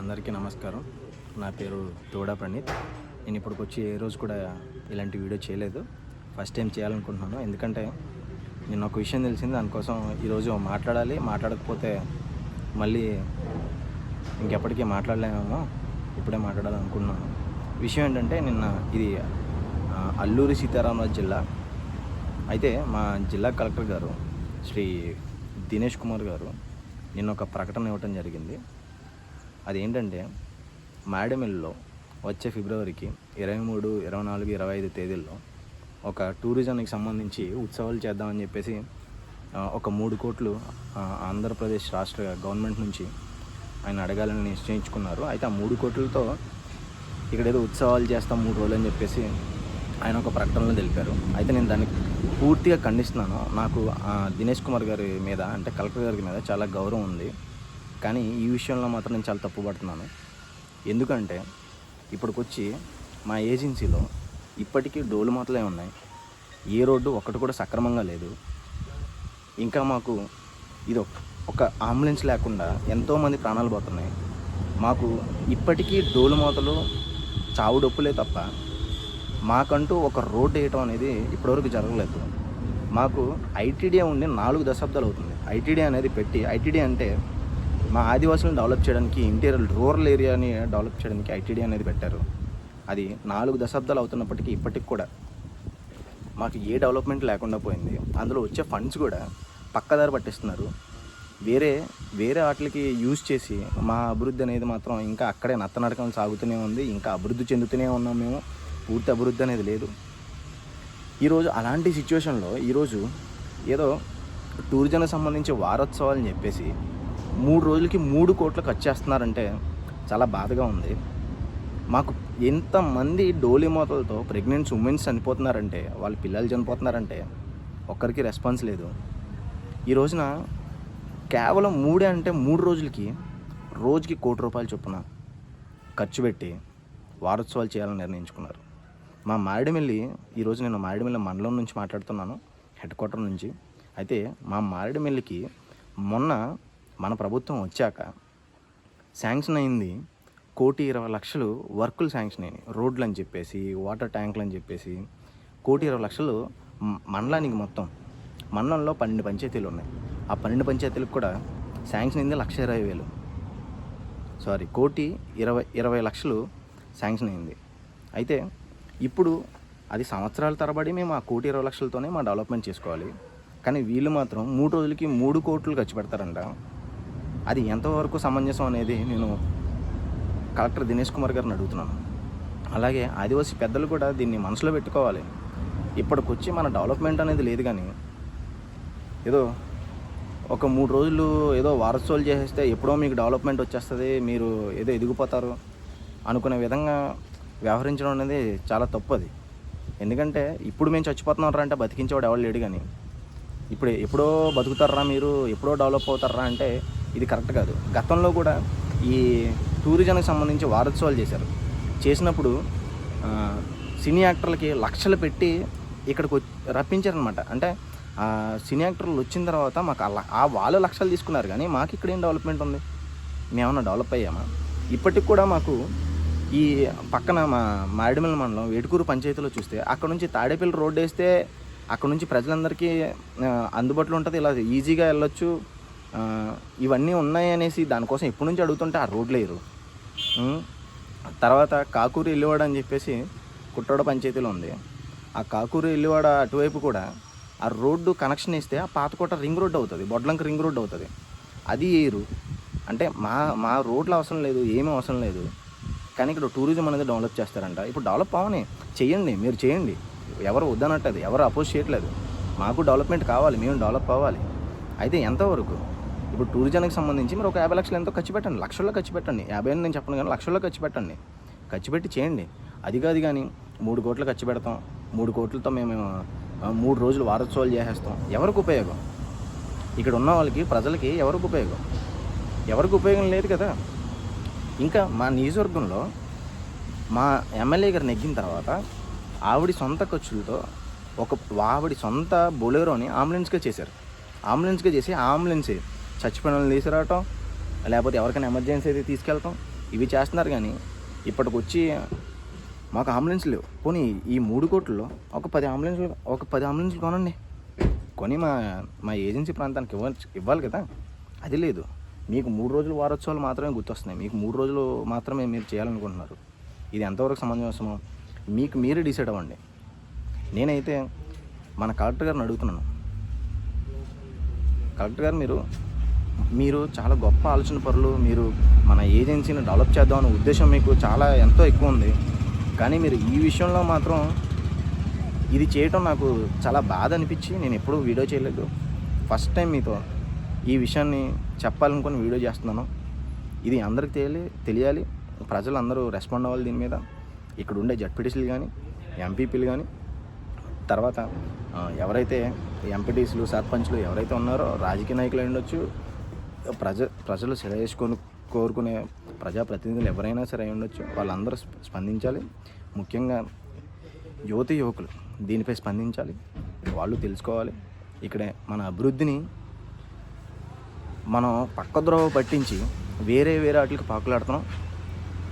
అందరికీ నమస్కారం. నా పేరు తోడా ప్రణీత్. నేను ఇప్పటికి వచ్చి ఏ రోజు కూడా ఇలాంటి వీడియో చేయలేదు. ఫస్ట్ టైం చేయాలనుకుంటున్నాను. ఎందుకంటే నేను ఒక విషయం తెలిసింది దానికోసం ఈరోజు మాట్లాడాలి. మాట్లాడకపోతే మళ్ళీ ఇంకెప్పటికీ మాట్లాడలేమేమో. ఇప్పుడే మాట్లాడాలనుకుంటున్నాను. విషయం ఏంటంటే నిన్న ఇది అల్లూరి సీతారామరాజు జిల్లా. అయితే మా జిల్లా కలెక్టర్ గారు శ్రీ దినేష్ కుమార్ గారు నిన్న ఒక ప్రకటన ఇవ్వటం జరిగింది. అదేంటంటే మేడమిల్లో వచ్చే ఫిబ్రవరికి ఇరవై మూడు ఇరవై నాలుగు ఇరవై ఐదు తేదీల్లో ఒక టూరిజంకి సంబంధించి ఉత్సవాలు చేద్దామని చెప్పేసి ఒక మూడు కోట్లు ఆంధ్రప్రదేశ్ రాష్ట్ర గవర్నమెంట్ నుంచి ఆయన అడగాలని నిశ్చయించుకున్నారు. అయితే ఆ మూడు కోట్లతో ఇక్కడ ఏదో ఉత్సవాలు చేస్తాం మూడు రోజులు అని చెప్పేసి ఆయన ఒక ప్రకటనలో తెలిపారు. అయితే నేను దాన్ని పూర్తిగా ఖండిస్తున్నాను. నాకు ఆ, దినేష్ కుమార్ గారి మీద అంటే కలెక్టర్ గారి మీద చాలా గౌరవం ఉంది. కానీ ఈ విషయంలో మాత్రం నేను చాలా తప్పుపడుతున్నాను. ఎందుకంటే ఇప్పటికొచ్చి మా ఏజెన్సీలో ఇప్పటికీ డోలు మాటలే ఉన్నాయి. ఏ రోడ్డు ఒక్కటి కూడా సక్రమంగా లేదు. ఇంకా మాకు ఇది ఒక- ఒక అంబులెన్స్ లేకుండా ఎంతోమంది ప్రాణాలు పోతున్నాయి. మాకు ఇప్పటికీ డోలు మూతలు చావుడొప్పులే తప్ప మాకంటూ ఒక రోడ్డు వేయటం అనేది ఇప్పటివరకు జరగలేదు. మాకు ఐటీడీ ఉండి నాలుగు దశాబ్దాలు అవుతుంది. ఐటీడీ అనేది పెట్టి ఐటీడీ అంటే మా ఆదివాసులను డెవలప్ చేయడానికి ఇంటీరియర్ రూరల్ ఏరియాని డెవలప్ చేయడానికి ఐటీడీ అనేది పెట్టారు. అది నాలుగు దశాబ్దాలు అవుతున్నప్పటికీ ఇప్పటికి కూడా మాకు ఏ డెవలప్మెంట్ లేకుండా పోయింది. అందులో వచ్చే ఫండ్స్ కూడా పక్కదారి పట్టిస్తున్నారు. వేరే వేరే వాటికి యూజ్ చేసి మా అభివృద్ధి అనేది మాత్రం ఇంకా అక్కడే నత్తనడకం సాగుతూనే ఉంది. ఇంకా అభివృద్ధి చెందుతూనే ఉన్నాం మేము. పూర్తి అభివృద్ధి అనేది లేదు. ఈరోజు అలాంటి సిచ్యువేషన్లో ఈరోజు ఏదో టూరిజంకి సంబంధించి వారోత్సవాలు చెప్పేసి మూడు రోజులకి మూడు కోట్లు ఖర్చు చేస్తున్నారంటే చాలా బాధగా ఉంది. మాకు ఎంతమంది డోలీ మూతలతో ప్రెగ్నెంట్స్ ఉమెన్స్ చనిపోతున్నారంటే వాళ్ళ పిల్లలు చనిపోతున్నారంటే ఒక్కరికి రెస్పాన్స్ లేదు. ఈ రోజున కేవలం మూడే అంటే మూడు రోజులకి రోజుకి కోటి రూపాయలు చొప్పున ఖర్చు పెట్టి వారోత్సవాలు చేయాలని నిర్ణయించుకున్నారు. మా మారేడుమిల్లి ఈరోజు నేను మారేడుమిల్లి మండలం నుంచి మాట్లాడుతున్నాను హెడ్ క్వార్టర్ నుంచి. అయితే మా మారేడుమిల్లికి మొన్న మన ప్రభుత్వం వచ్చాక శాంక్షన్ అయింది. కోటి ఇరవై లక్షలు వర్కులు శాంక్షన్ అయినాయి. రోడ్లు అని చెప్పేసి వాటర్ ట్యాంకులు అని చెప్పేసి కోటి ఇరవై లక్షలు మండలానికి మొత్తం. మండలంలో పన్నెండు పంచాయతీలు ఉన్నాయి. ఆ పన్నెండు పంచాయతీలకు కూడా శాంక్షన్ అయింది లక్ష ఇరవై వేలు. సారీ కోటి ఇరవై ఇరవై లక్షలు శాంక్షన్ అయింది. అయితే ఇప్పుడు అది సంవత్సరాల తరబడి మేము ఆ కోటి ఇరవై లక్షలతోనే మా డెవలప్మెంట్ చేసుకోవాలి. కానీ వీళ్ళు మాత్రం మూడు రోజులకి మూడు కోట్లు ఖర్చు పెడతారంట. అది ఎంతవరకు సమంజసం అనేది నేను కలెక్టర్ దినేష్ కుమార్ గారిని అడుగుతున్నాను. అలాగే ఆదివాసీ పెద్దలు కూడా దీన్ని మనసులో పెట్టుకోవాలి. ఇప్పటికొచ్చి మన డెవలప్మెంట్ అనేది లేదు కానీ ఏదో ఒక మూడు రోజులు ఏదో వారసోలు చేసేస్తే ఎప్పుడో మీకు డెవలప్మెంట్ వచ్చేస్తుంది మీరు ఏదో ఎదిగిపోతారు అనుకునే విధంగా వ్యవహరించడం అనేది చాలా తప్పు అది ఎందుకంటే ఇప్పుడు మేము చచ్చిపోతున్నారా అంటే బతికించేవాడు ఎవరు లేడు కానీ ఇప్పుడు ఎప్పుడో బతుకుతారా మీరు ఎప్పుడో డెవలప్ అవుతారా అంటే ఇది కరెక్ట్ కాదు. గతంలో కూడా ఈ టూరిజంకి సంబంధించి వారోత్సవాలు చేశారు. చేసినప్పుడు సినీ యాక్టర్లకి లక్షలు పెట్టి ఇక్కడికి రప్పించారనమాట అంటే ఆ సినీ యాక్టర్లు వచ్చిన తర్వాత మాకు ఆ ఆ వాళ్ళు లక్షలు తీసుకున్నారు కానీ మాకు ఇక్కడ ఏం డెవలప్మెంట్ ఉంది? మేమన్నా డెవలప్ అయ్యామా? ఇప్పటికి కూడా మాకు ఈ పక్కన మా మారేడుమిల్లి మండలం వేటుకూరు పంచాయతీలో చూస్తే అక్కడ నుంచి తాడేపల్లి రోడ్డు వేస్తే అక్కడ నుంచి ప్రజలందరికీ అందుబాటులో ఉంటుంది. ఇలా ఈజీగా వెళ్ళొచ్చు. ఇవన్నీ ఉన్నాయి అనేసి దానికోసం ఎప్పటి నుంచి అడుగుతుంటే ఆ రోడ్లు వేయరు. తర్వాత కాకూరు ఎల్లివాడ అని చెప్పేసి కుట్రోడ పంచాయతీలో ఉంది. ఆ కాకూరు ఎల్లివాడ అటువైపు కూడా ఆ రోడ్డు కనెక్షన్ ఇస్తే ఆ పాతకోట రింగ్ రోడ్ అవుతుంది బొడ్లంక రింగ్ రోడ్ అవుతుంది. అది వేయరు. అంటే మా మా రోడ్లు అవసరం లేదు ఏమీ అవసరం లేదు. కానీ ఇక్కడ టూరిజం అనేది డెవలప్ చేస్తారంట. ఇప్పుడు డెవలప్ అవని చేయండి మీరు చేయండి ఎవరు వద్దనట్టదు ఎవరు అపోజ్ చేయట్లేదు. మాకు డెవలప్మెంట్ కావాలి మేము డెవలప్ అవ్వాలి. అయితే ఎంతవరకు? ఇప్పుడు టూరిజానికి సంబంధించి మీరు ఒక యాభై లక్షలు ఎంతో ఖర్చు పెట్టండి. లక్షల్లో ఖర్చు పెట్టండి. యాభై అని నేను చెప్పను కానీ లక్షల్లో ఖర్చు పెట్టండి. ఖర్చు పెట్టి చేయండి. అది కాదు కానీ మూడు కోట్లు ఖర్చు పెడతాం. మూడు కోట్లతో మేము మూడు రోజులు వారోత్సవాలు చేసేస్తాం. ఎవరికి ఉపయోగం? ఇక్కడ ఉన్న వాళ్ళకి ప్రజలకి ఎవరికి ఉపయోగం? ఎవరికి ఉపయోగం లేదు కదా. ఇంకా మా నియోజకవర్గంలో మా ఎమ్మెల్యే గారు నెగ్గిన తర్వాత ఆవిడ సొంత ఖర్చులతో ఒక ఆవిడ సొంత బొలేరోని అంబులెన్స్గా చేశారు. అంబులెన్స్గా చేసి ఆ అంబులెన్సే చచ్చిపోయిన వాళ్ళని తీసుకురావటం లేకపోతే ఎవరికైనా ఎమర్జెన్సీ అయితే తీసుకెళ్ళటం ఇవి చేస్తున్నారు కానీ ఇప్పటికొచ్చి మాకు అంబులెన్స్ లేవు. పోనీ ఈ మూడు కోట్లలో ఒక పది అంబులెన్స్లు ఒక పది అంబులెన్స్లు కొనండి. కొని మా మా ఏజెన్సీ ప్రాంతానికి ఇవ్వ ఇవ్వాలి కదా? అది లేదు. మీకు మూడు రోజులు వారోత్సవాలు మాత్రమే గుర్తొస్తున్నాయి. మీకు మూడు రోజులు మాత్రమే మీరు చేయాలనుకుంటున్నారు. ఇది ఎంతవరకు సమంజసమో మీకు మీరే డిసైడ్ అవ్వండి. నేనైతే మన కలెక్టర్ గారిని అడుగుతున్నాను. కలెక్టర్ గారు మీరు మీరు చాలా గొప్ప ఆలోచన పరులు మీరు మన ఏజెన్సీని డెవలప్ చేద్దామనే ఉద్దేశం మీకు చాలా ఎంతో ఎక్కువ ఉంది. కానీ మీరు ఈ విషయంలో మాత్రం ఇది చేయటం నాకు చాలా బాధ అనిపించి నేను ఎప్పుడూ వీడియో చేయలేదు. ఫస్ట్ టైం మీతో ఈ విషయాన్ని చెప్పాలనుకుని వీడియో చేస్తున్నాను. ఇది అందరికి తెలియాలి తెలియాలి. ప్రజలందరూ రెస్పాండ్ అవ్వాలి దీని మీద. ఇక్కడ ఉండే జడ్పీటీసీలు కానీ ఎంపీపీలు కానీ తర్వాత ఎవరైతే ఎంపీటీసీలు సర్పంచ్లు ఎవరైతే ఉన్నారో రాజకీయ నాయకులు ఉండొచ్చు ప్రజ ప్రజలు శ్రేయస్కొని కోరుకునే ప్రజాప్రతినిధులు ఎవరైనా సరే అయి ఉండొచ్చు. వాళ్ళందరూ స్పందించాలి. ముఖ్యంగా యువతి యువకులు దీనిపై స్పందించాలి. వాళ్ళు తెలుసుకోవాలి. ఇక్కడ మన అభివృద్ధిని మనం పక్కద్రోవ పట్టించి వేరే వేరే వాటికి పాకులాడుతున్నాం.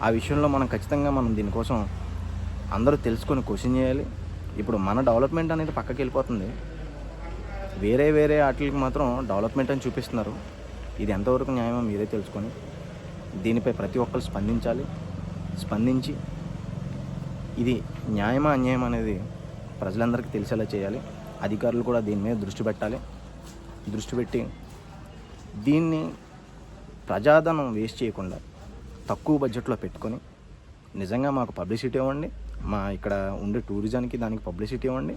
ఆ విషయంలో మనం ఖచ్చితంగా మనం దీనికోసం అందరూ తెలుసుకొని క్వశ్చన్ చేయాలి. ఇప్పుడు మన డెవలప్మెంట్ అనేది పక్కకి వెళ్ళిపోతుంది వేరే వేరే వాటికి మాత్రం డెవలప్మెంట్ అని చూపిస్తున్నారు. ఇది ఎంతవరకు న్యాయమో మీరే తెలుసుకొని దీనిపై ప్రతి ఒక్కరు స్పందించాలి. స్పందించి ఇది న్యాయమా అన్యాయం అనేది ప్రజలందరికీ తెలిసేలా చేయాలి. అధికారులు కూడా దీని మీద దృష్టి పెట్టాలి. దృష్టి పెట్టి దీన్ని ప్రజాధనం వేస్ట్ చేయకుండా తక్కువ బడ్జెట్లో పెట్టుకొని నిజంగా మాకు పబ్లిసిటీ ఇవ్వండి. మా ఇక్కడ ఉండే టూరిజానికి దానికి పబ్లిసిటీ ఇవ్వండి.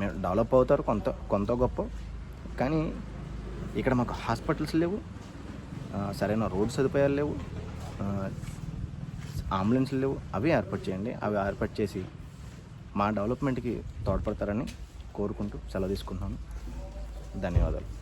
మేము డెవలప్ అవుతారు కొంత కొంత గొప్ప. కానీ ఇక్కడ మాకు హాస్పిటల్స్ లేవు. సరైన రోడ్ సదుపాయాలు లేవు. అంబులెన్స్లు లేవు. అవి ఏర్పాటు చేయండి. అవి ఏర్పాటు చేసి మా డెవలప్మెంట్కి తోడ్పడతారని కోరుకుంటూ సెలవు తీసుకుంటున్నాను. ధన్యవాదాలు.